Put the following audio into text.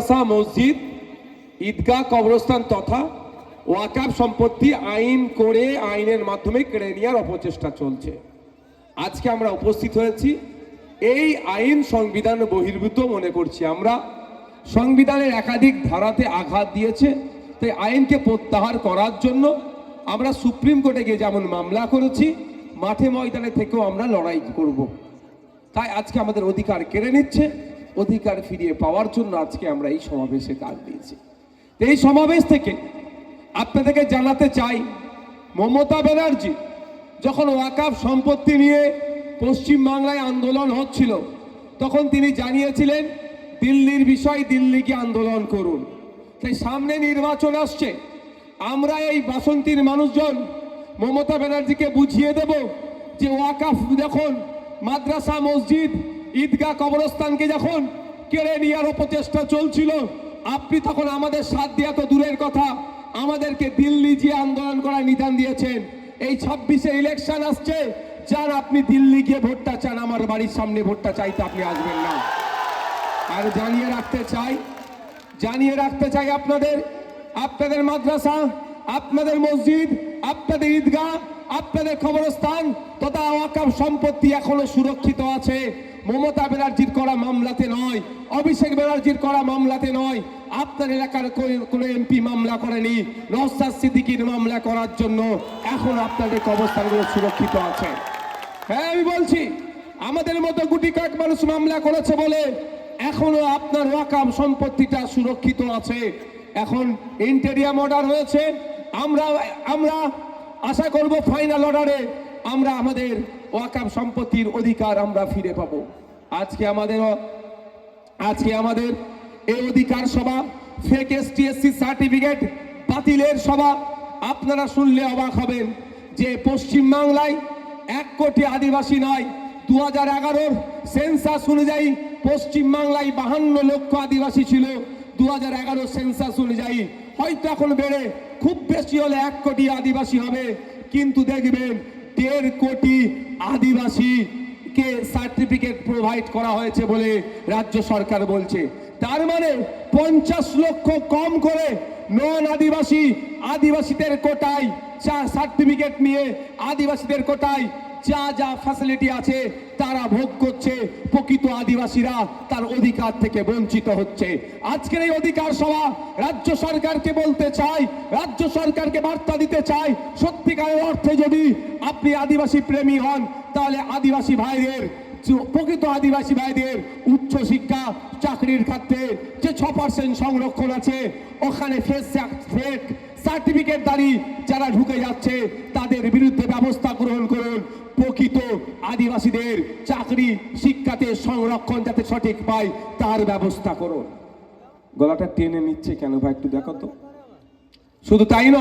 মাদ্রাসা মসজিদ, ঈদগাহ কবরস্থান তথা ওয়াকাব সম্পত্তি আইন করে আইনের মাধ্যমে কেড়ে নেওয়ার অপচেষ্টা চলছে। আজকে আমরা উপস্থিত হয়েছি। এই আইন সংবিধান বহির্ভূত মনে করছি আমরা। সংবিধানের একাধিক ধারাতে আঘাত দিয়েছে। তাই আইনকে প্রত্যাহার করার জন্য আমরা সুপ্রিম কোর্টে গিয়ে যেমন মামলা করেছি, মাঠে ময়দানে থেকেও আমরা লড়াই করব। তাই আজকে আমাদের অধিকার কেড়ে নিচ্ছে। অধিকার ফিরিয়ে পাওয়ার জন্য আজকে আমরা এই সমাবেশে কাজ দিয়েছি। এই সমাবেশ থেকে আপনাদেরকে জানাতে চাই, মমতা ব্যানার্জি যখন ওয়াকাফ সম্পত্তি নিয়ে পশ্চিম বাংলায় আন্দোলন হচ্ছিল, তখন তিনি জানিয়েছিলেন, দিল্লির বিষয় দিল্লিকে আন্দোলন করুন। তাই সামনে নির্বাচন আসছে। আমরা এই বাসন্তীর মানুষজন মমতা ব্যানার্জিকে বুঝিয়ে দেব যে ওয়াকাফ যখন মাদ্রাসা, মসজিদ ঈদগাহ কবরস্থানকে যখন কেড়ে নেওয়ার প্রচেষ্টা চলছিল, আপনি তখন আমাদের সাথ দেওয়া তো দূরের কথা। আমাদেরকে দিল্লি যে আন্দোলন করার নিদান দিয়েছেন। এই ছাব্বিশে ইলেকশন আসছে, যার আপনি দিল্লি গিয়ে ভোটটা চান, আমার বাড়ির সামনে ভোটটা চাইতে আপনি আসবেন না। আর জানিয়ে রাখতে চাই, জানিয়ে রাখতে চাই আপনাদের আপনাদের মাদ্রাসা, আপনাদের মসজিদ আপনাদের ঈদগাহ, আপনাদের খবরস্থান তথা ওয়াকাফ সম্পত্তি এখনও সুরক্ষিত আছে। মমতা ব্যানার্জির করা মামলাতে নয়, অভিষেক ব্যানার্জির করা মামলাতে নয়। আপনার এলাকার কোনো- এমপি মামলা করেনি নওসাদ সিদ্দিকির মামলা করার জন্য এখন আপনাদের কবরস্থানগুলো সুরক্ষিত আছে। হ্যাঁ আমি বলছি, আমাদের মতো গুটি কয়েক মানুষ মামলা করেছে বলে এখনও আপনার ওয়াকাম সম্পত্তিটা সুরক্ষিত আছে। এখন ইন্টেরিয়াম অর্ডার হয়েছে আমরা আমরা আশা করব ফাইনাল অর্ডারে আমরা আমাদের ওয়াকাম সম্পত্তির অধিকার আমরা ফিরে পাবো। আজকে আমাদের আজকে আমাদের এই অধিকার সভা ফেক এসটিএসসি সার্টিফিকেট বাতিলের সভা, আপনারা শুনলে অবাক হবেন যে পশ্চিম বাংলায় এক কোটি আদিবাসী নয় দু হাজার এগারোর সেন্সাস অনুযায়ী পশ্চিম বাংলায় বাহান্ন লক্ষ আদিবাসী ছিল দু হাজার এগারো সেন্সাস অনুযায়ী হয়তো এখন বেড়ে খুব বেশি হলে এক কোটি আদিবাসী হবে। কিন্তু দেখবেন, দেড় কোটি আদিবাসী কে সার্টিফিকেট প্রোভাইড করা হয়েছে বলে রাজ্য সরকার বলছে। তার মানে পঞ্চাশ লক্ষ কম করে নন আদিবাসী আদিবাসীদের কোটায় যা সার্টিফিকেট নিয়ে আদিবাসীদের কোটায় যা যা ফ্যাসিলিটি আছে তারা ভোগ করছে, প্রকৃত আদিবাসীরা তার অধিকার থেকে বঞ্চিত হচ্ছে। আজকের এই অধিকার সভা রাজ্য সরকারকে বলতে চাই, রাজ্য সরকারকে বার্তা দিতে চাই, সত্যিকারের অর্থে যদি আপনি আদিবাসী প্রেমী হন, তাহলে আদিবাসী ভাইদের, প্রকৃত আদিবাসী ভাইদের উচ্চ শিক্ষা, চাকরির ক্ষেত্রে যে ছ পার্সেন্ট সংরক্ষণ আছে, ওখানে সার্টিফিকেট দাঁড়ি যারা ঢুকে যাচ্ছে, তাদের বিরুদ্ধে ব্যবস্থা গ্রহণ করুন। প্রকৃত আদিবাসীদের চাকরি শিক্ষাতে সংরক্ষণ যাতে সঠিক পায় তার ব্যবস্থা করুন। গলাটা টেনে নিচ্ছে কেন ভাই একটু দেখো তো। শুধু তাই নয়